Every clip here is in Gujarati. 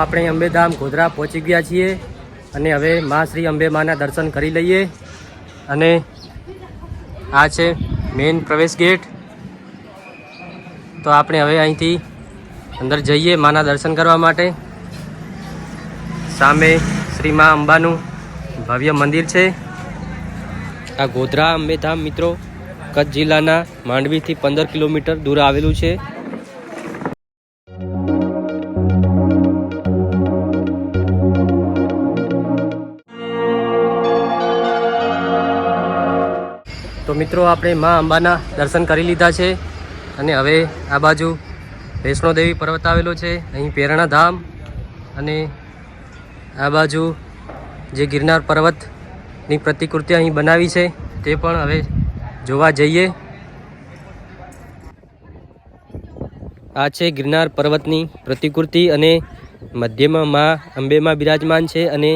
આપણે અંબેધામ ગોધરા પહોંચી ગયા છીએ અને હવે મા શ્રી અંબે માના દર્શન કરી લઈએ. અને આ છે મેઇન પ્રવેશ ગેટ. તો આપણે હવે અહીંથી અંદર જઈએ માના દર્શન કરવા માટે. સામે શ્રી મા અંબાનું ભવ્ય મંદિર છે. આ ગોધરા અંબેધામ મિત્રો કચ્છ જિલ્લાના માંડવીથી પંદર કિલોમીટર દૂર આવેલું છે. તો મિત્રો, આપણે મા અંબાના દર્શન કરી લીધા છે અને હવે આ બાજુ વૈષ્ણોદેવી પર્વત આવેલો છે, અહીં પેરણા ધામ અને આ બાજુ જે ગિરનાર પર્વતની પ્રતિકૃતિ અહીં બનાવી છે, તે પણ હવે જોવા જઈએ. આ છે ગિરનાર પર્વતની પ્રતિકૃતિ અને મધ્યમાં મા અંબેમાં બિરાજમાન છે અને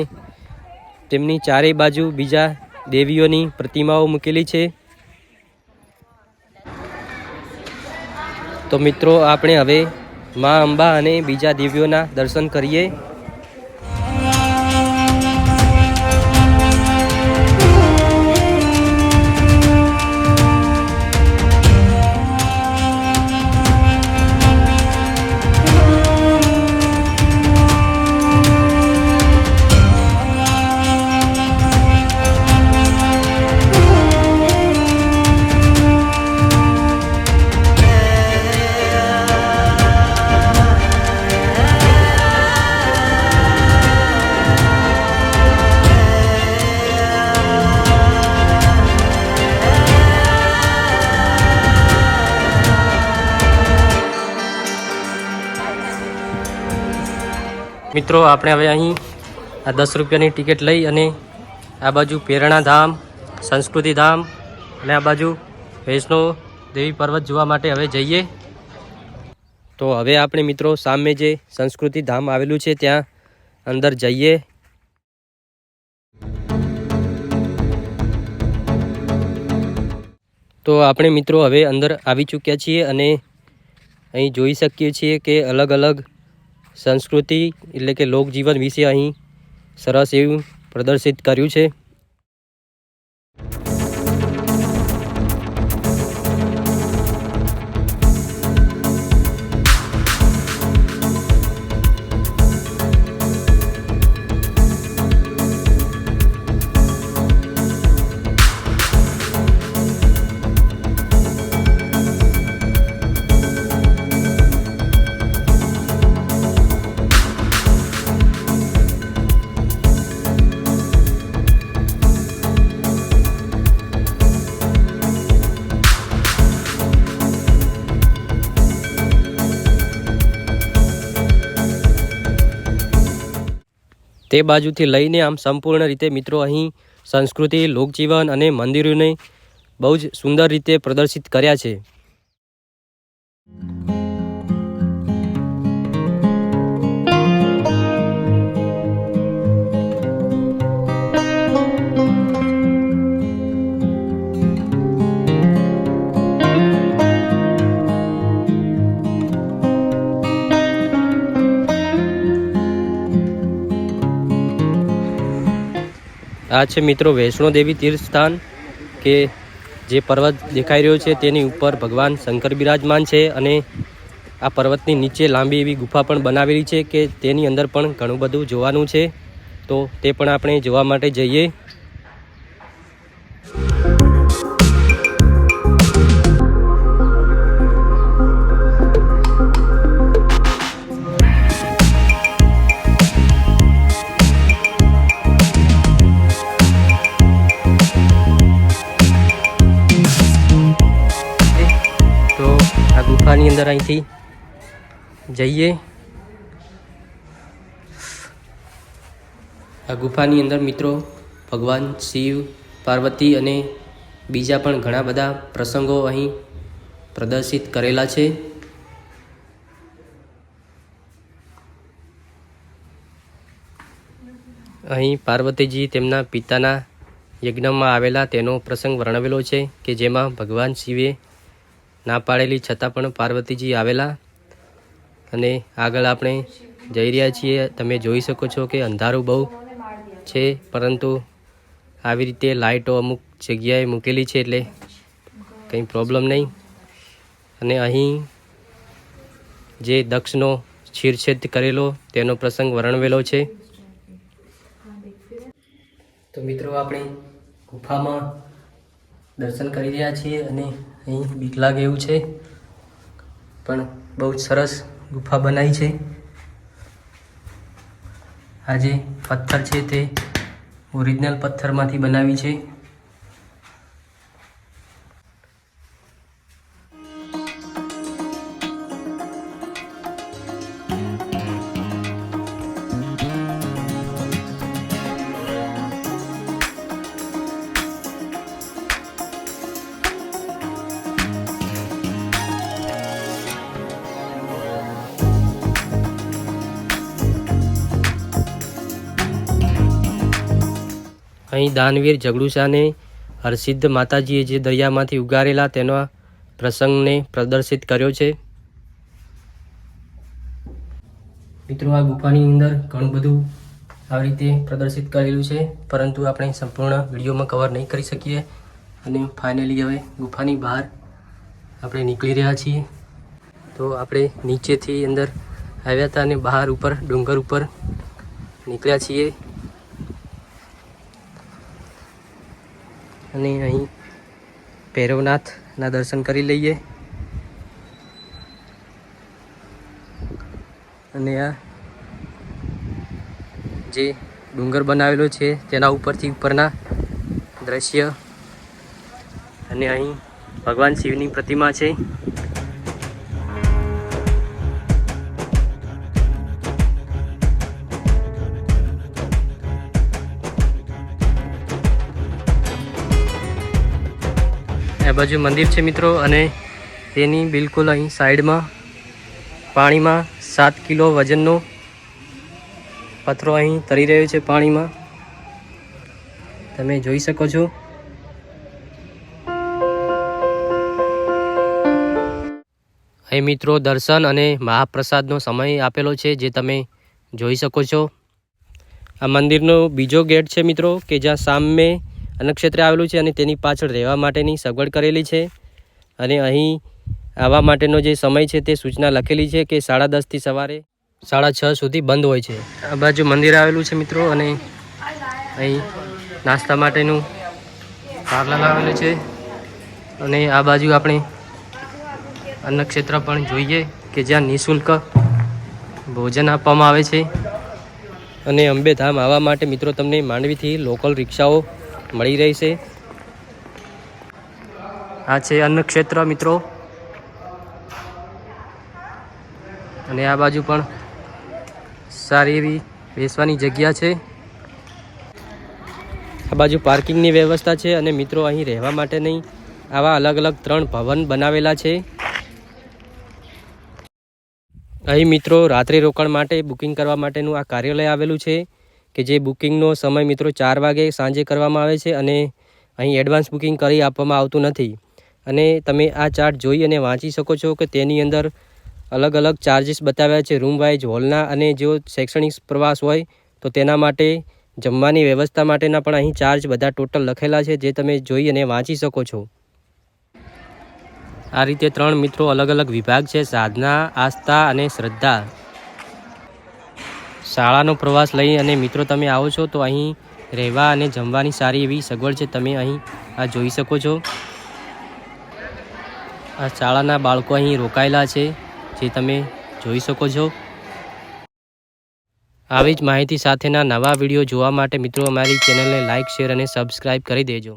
તેમની ચારેય બાજુ બીજા દેવીઓની પ્રતિમાઓ મૂકેલી છે. તો મિત્રો આપણે હવે મા અંબા અને બીજા દેવીઓના દર્શન કરીએ. મિત્રો, આપણે હવે અહીં આ દસ રૂપિયાની ટિકિટ લઈ અને આ બાજુ પ્રેરણાધામ સંસ્કૃતિધામ અને આ બાજુ વૈષ્ણો દેવી પર્વત જોવા માટે હવે જઈએ. તો હવે આપણે મિત્રો સામે જે સંસ્કૃતિ ધામ આવેલું છે, ત્યાં અંદર જઈએ. તો આપણે મિત્રો હવે અંદર આવી ચૂક્યા છીએ અને અહીં જોઈ શકીએ છીએ કે અલગ અલગ સંસ્કૃતિ એટલે કે લોકજીવન વિશે અહીં સરસ એવું પ્રદર્શિત કર્યું છે. તે બાજુથી લઈને આમ સંપૂર્ણ રીતે મિત્રો અહીં સંસ્કૃતિ, લોકજીવન અને મંદિરોને બહુ જ સુંદર રીતે પ્રદર્શિત કર્યા છે. આ છે મિત્રો વૈષ્ણોદેવી તીર્થ સ્થાન કે જે પર્વત દેખાઈ રહ્યો છે તેની ઉપર ભગવાન શંકર બિરાજમાન છે અને આ પર્વતની નીચે લાંબી એવી ગુફા પણ બનાવેલી છે કે તેની અંદર પણ ઘણું બધું જોવાનું છે. તો તે પણ આપણે જોવા માટે જઈએ. અંદર અહીંથી જઈએ. આ ગુફાની અંદર મિત્રો ભગવાન, શિવ, પાર્વતી અને બીજા પણ ઘણા બધા પ્રસંગો અહીં પ્રદર્શિત કરેલા છે. અહીં પાર્વતીજી તેમના પિતાના યજ્ઞમાં આવેલા તેનો પ્રસંગ વર્ણવેલો છે કે જેમાં ભગવાન શિવે ના પાડેલી, છતાં પણ પાર્વતીજી આવેલા. અને આગળ આપણે જઈ રહ્યા છીએ. તમે જોઈ શકો છો કે અંધારું બહુ છે, પરંતુ આવી રીતે લાઇટો અમુક જગ્યાએ મૂકેલી છે એટલે કંઈ પ્રોબ્લેમ નહીં. અને અહીં જે દક્ષનો છીરછેદ કરેલો, તેનો પ્રસંગ વર્ણવેલો છે. તો મિત્રો, આપણે ગુફામાં દર્શન કરી રહ્યા છીએ અને અહીં બીક લાગે એવું છે. પણ બહુ જ સરસ ગુફા બનાવી છે. આ જે પથ્થર છે તે. ઓરિજિનલ પથ્થરમાંથી બનાવી છે. અહીં દાનવીર ઝઘડુશાને હરસિદ્ધ માતાજીએ જે દરિયામાંથી ઉગારેલા તેના પ્રસંગને પ્રદર્શિત કર્યો છે. મિત્રો, આ ગુફાની અંદર ઘણું બધું આવી રીતે પ્રદર્શિત કરેલું છે, પરંતુ આપણે સંપૂર્ણ વિડીયોમાં કવર નહીં કરી શકીએ. અને ફાઇનલી હવે ગુફાની બહાર આપણે નીકળી રહ્યા છીએ. તો આપણે નીચેથી અંદર આવ્યા હતા અને બહાર ઉપર ડુંગર ઉપર નીકળ્યા છીએ. અને અહીં ભૈરવનાથના દર્શન કરી લઈએ. અને આ જે ડુંગર બનાવેલો છે, તેના ઉપરથી ઉપરના દ્રશ્ય. અને અહીં ભગવાન શિવની પ્રતિમા છે. બાજુ મંદિર છે મિત્રો અને તેની બિલકુલ અહીં સાઈડમાં પાણીમાં સાત કિલો વજનનો પથરો અહીં તરી રહ્યો છે પાણીમાં. તમે જોઈ શકો છો. અહીં મિત્રો, દર્શન અને મહાપ્રસાદનો સમય આપેલો છે જે તમે જોઈ શકો છો. આ મંદિરનો બીજો ગેટ છે મિત્રો, કે જ્યાં સામે અન્નક્ષેત્ર આવેલું છે અને તેની પાછળ રહેવા માટેની સગવડ કરેલી છે. અને અહીં આવવા માટેનો જે સમય છે તે સૂચના લખેલી છે કે સાડા દસથી સવારે સાડા છ સુધી બંધ હોય છે. આ બાજુ મંદિર આવેલું છે મિત્રો અને અહીં નાસ્તા માટેનું પાર્લર આવેલું છે. અને આ બાજુ આપણે અન્નક્ષેત્ર પણ જોઈએ કે જ્યાં નિઃશુલ્ક ભોજન આપવામાં આવે છે. અને અંબેધામ આવવા માટે મિત્રો તમને માંડવીથી લોકલ રિક્ષાઓ મળી રહી છે. આ છે અન્નક્ષેત્ર મિત્રો. અને આ બાજુ પણ સારી એવી બેસવાની જગ્યા છે. આ બાજુ પાર્કિંગની વ્યવસ્થા છે અને મિત્રો અહીં રહેવા માટે નહીં, આવા અલગ અલગ ત્રણ ભવન બનાવેલા છે. અહીં મિત્રો રાત્રે રોકાણ માટે બુકિંગ કરવા માટેનું આ કાર્યાલય આવેલું છે. કે જે બુકિંગનો સમય મિત્રો ચાર વાગે સાંજે કરવામાં આવે છે અને અહીં એડવાન્સ બુકિંગ કરી આપવામાં આવતું નથી. અને તમે આ ચાર્ટ જોઈ અને વાંચી શકો છો કે તેની અંદર અલગ અલગ ચાર્જીસ બતાવ્યા છે રૂમ વાઇઝ હોલના અને જો શૈક્ષણિક પ્રવાસ હોય તો તેના માટે, જમવાની વ્યવસ્થા માટેના પણ અહીં ચાર્જ બધા ટોટલ લખેલા છે જે તમે જોઈ અને વાંચી શકો છો. આ રીતે ત્રણ મિત્રો અલગ અલગ વિભાગ છે, સાધના, આસ્થા અને શ્રદ્ધા. શાળાનો પ્રવાસ લઈ અને મિત્રો તમે આવો છો તો અહીં રહેવા અને જમવાની સારી એવી સગવડ છે તમે અહીં આ જોઈ શકો છો. આ શાળાના બાળકો અહીં રોકાયેલા છે, જે તમે જોઈ શકો છો. આવી જ માહિતી સાથેના નવા વીડિયો જોવા માટે મિત્રો અમારી ચેનલને લાઇક શેર અને સબસ્ક્રાઈબ કરી દેજો.